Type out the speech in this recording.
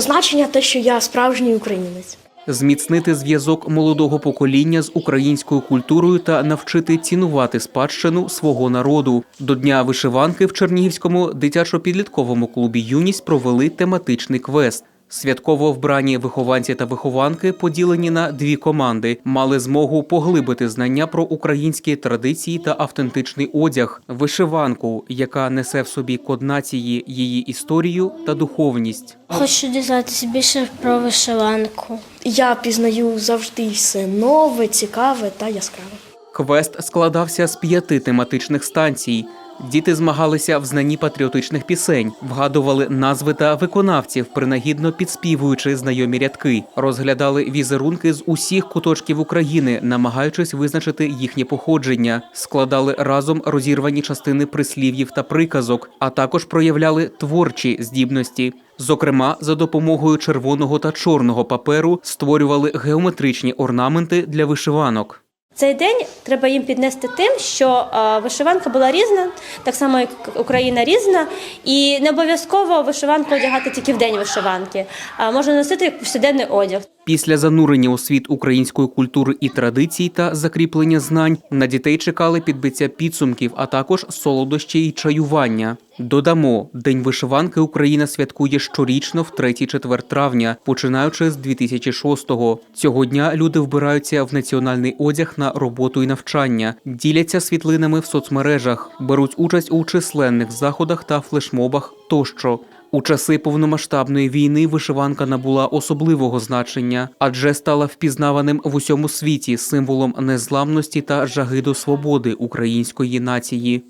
Значення те, що я справжній українець. зміцнити зв'язок молодого покоління з українською культурою та навчити цінувати спадщину свого народу. До дня вишиванки в Чернігівському дитячо-підлітковому клубі Юність провели тематичний квест. Святково вбрані вихованці та вихованки, поділені на дві команди, мали змогу поглибити знання про українські традиції та автентичний одяг, вишиванку, яка несе в собі код нації, її історію та духовність. Хочу дізнатися більше про вишиванку. Я пізнаю завжди все нове, цікаве та яскраве. Квест складався з п'яти тематичних станцій. Діти змагалися в знанні патріотичних пісень, вгадували назви та виконавців, принагідно підспівуючи знайомі рядки, розглядали візерунки з усіх куточків України, намагаючись визначити їхнє походження, складали разом розірвані частини прислів'їв та приказок, а також проявляли творчі здібності. Зокрема, за допомогою червоного та чорного паперу створювали геометричні орнаменти для вишиванок. Цей день треба їм піднести тим, що е, вишиванка була різна, так само як Україна різна, і не обов'язково вишиванку одягати тільки в день вишиванки, а можна носити як повсякденний одяг. Після занурення у світ української культури і традицій та закріплення знань на дітей чекали підбиття підсумків, а також солодощі і чаювання. Додамо, День вишиванки Україна святкує щорічно в 3-4 травня, починаючи з 2006-го. Цього дня люди вбираються в національний одяг на роботу і навчання, діляться світлинами в соцмережах, беруть участь у численних заходах та флешмобах тощо. У часи повномасштабної війни вишиванка набула особливого значення, адже стала впізнаваним в усьому світі символом незламності та жаги до свободи української нації.